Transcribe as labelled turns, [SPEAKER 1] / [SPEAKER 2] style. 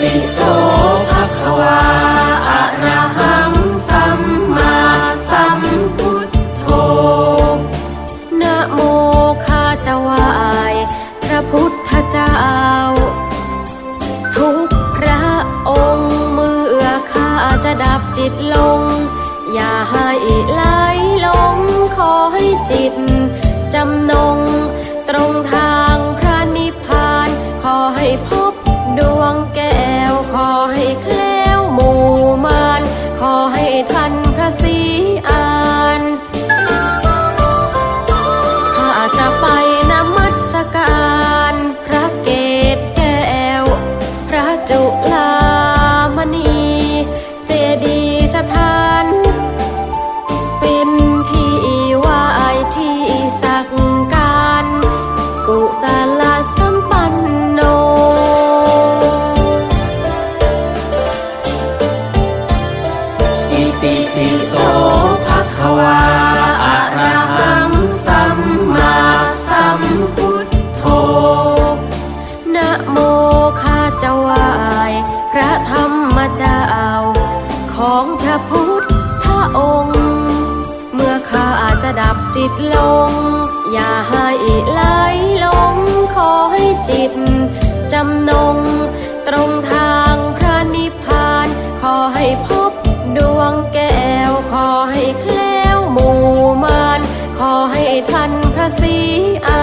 [SPEAKER 1] ปิโสภะคะวาอะระหังสัมมาสัมพุทโธ
[SPEAKER 2] นะโมข้าจะไหวายพระพุทธเจ้า ทุกพระองค์เมื่อข้าจะดับจิตลง อย่าให้ไหลลงขอให้จิตจำนงตรงทาง ทัน
[SPEAKER 1] ติปิโสภะคะวาอะระหังสัมมาสัมพุทโธ
[SPEAKER 2] นะโมข้าจะไหวายพระธรรมเจ้าของพระพุทธองค์ เมื่อข้าจะดับจิตลง อย่าให้ไหลลงขอให้จิตจำนง ตรงทางพระนิพพานขอให้พ ระศรีอาน